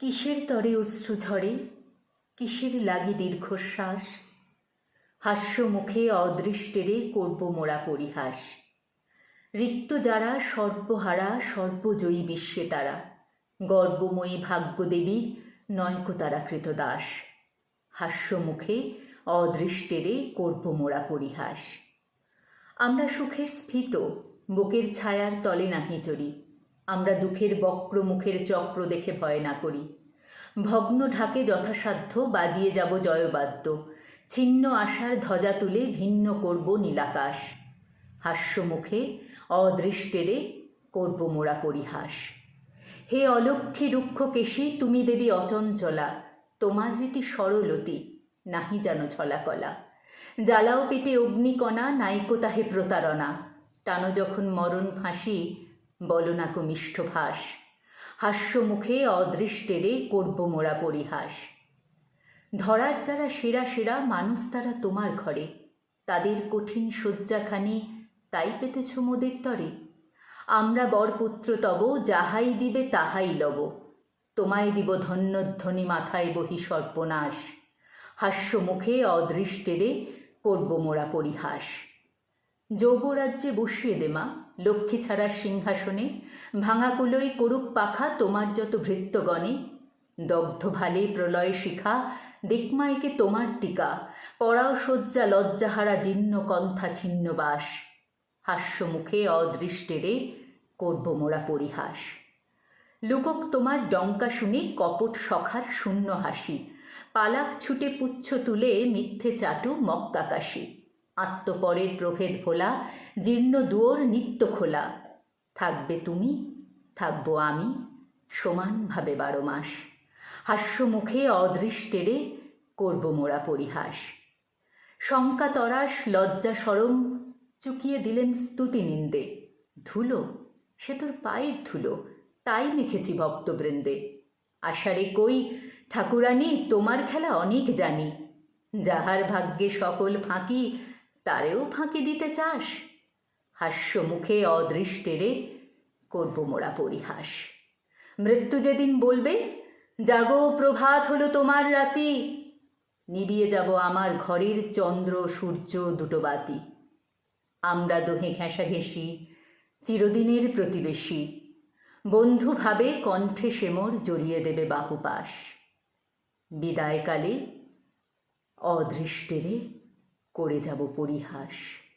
কিসের তরে অশ্রু ঝরে কিসের লাগি দীর্ঘশ্বাস? হাস্য মুখে অদৃষ্টেরে করব মোরা পরিহাস। রিক্ত যারা, সর্বহারা, সর্বজয়ী বিশ্বে তারা। গর্বময়ী ভাগ্যদেবীর নয়ক তারা কৃতদাস। হাস্য মুখে অদৃষ্টেরে করব মোরা পরিহাস। আমরা সুখের স্ফীত, বুকের ছায়ার তলে নাহি চড়ি আমরা দুঃখের বক্র মুখের চক্র দেখে ভয় না করি। ভগ্ন ঢাকে যথাসাধ্য বাজিয়ে যাব জয়বাদ্য। ছিন্ন আশার ধ্বজা তুলে ভিন্ন করব নীলাকাশ। হাস্য মুখে, অদৃষ্টেরে করব মোরা পরিহাস। হে অলক্ষী রুক্ষ কেশী, তুমি দেবী অচঞ্চলা। তোমার রীতি সরলতি, নাহি জানো ছলাকলা। জ্বালাও পেটে অগ্নিকণা, নাইকো তাহে প্রতারণা। টানো যখন মরণ ফাঁসি বলো না কো মিষ্ঠ ভাস। হাস্য মুখে অদৃষ্টেরে করব মোরা পরিহাস। ধরার যারা সেরা সেরা মানুষ তারা তোমার ঘরে। তাদের কঠিন শয্যাখানি তাই পেতেছ মোদের তরে। আমরা বরপুত্র তব, যাহাই দিবে তাহাই লব। তোমায় দিব ধন্যধ্বনি মাথায় বহি সর্বনাশ হাস্য মুখে অদৃষ্টেরে করব মোরা পরিহাস। যৌবরাজ্যে বসিয়ে দে মা, লক্ষ্মী ছাড়ার সিংহাসনে, ভাঙা কুলোই করুক পাখা তোমার যত ভৃত্যগণে। দগ্ধ ভালে প্রলয় শিখা দিকমাইকে তোমার টিকা, পড়াও শয্যা লজ্জাহারা জীর্ণ কন্থা ছিন্ন বাস। হাস্য মুখে অদৃষ্টেরে করব মোরা পরিহাস। লুকক তোমার ডঙ্কা শুনে কপট সখার শূন্য হাসি, পালাক ছুটে পুচ্ছ তুলে মিথ্যে চাটু মক্কাকাশি। আত্মপরের প্রভেদ ভোলা, জীর্ণ দুয়োর নিত্য খোলা। থাকবে তুমি, থাকব আমি, সমানভাবে বারো মাস। হাস্য মুখে অদৃষ্টেরে করব মোরা পরিহাস। শঙ্কা তরাস, লজ্জা সরম চুকিয়ে দিলেন স্তুতি নিন্দে। ধুলো, সে তোর পায়ের ধুলো, তাই মেখেছি ভক্তবৃন্দে। আষাঢ়ে কই, ঠাকুরানী, তোমার খেলা অনেক জানি। যাহার ভাগ্যে সকল ফাঁকি তারেও ফাঁকি দিতে চাস? হাস্য মুখে অদৃষ্টেরে করব মোরা পরিহাস। মৃত্যু যেদিন বলবে, জাগো প্রভাত হলো তোমার রাতি। নিবিয়ে যাব আমার ঘরের চন্দ্র, সূর্য, দুটো বাতি। আমরা দোহে ঘেঁষাঘেঁষি চিরদিনের প্রতিবেশী। বন্ধু ভাবে কণ্ঠে সেমর জড়িয়ে দেবে বাহুপাশ। বিদায়কালে অদৃষ্টেরে করে যাব পরিহাস।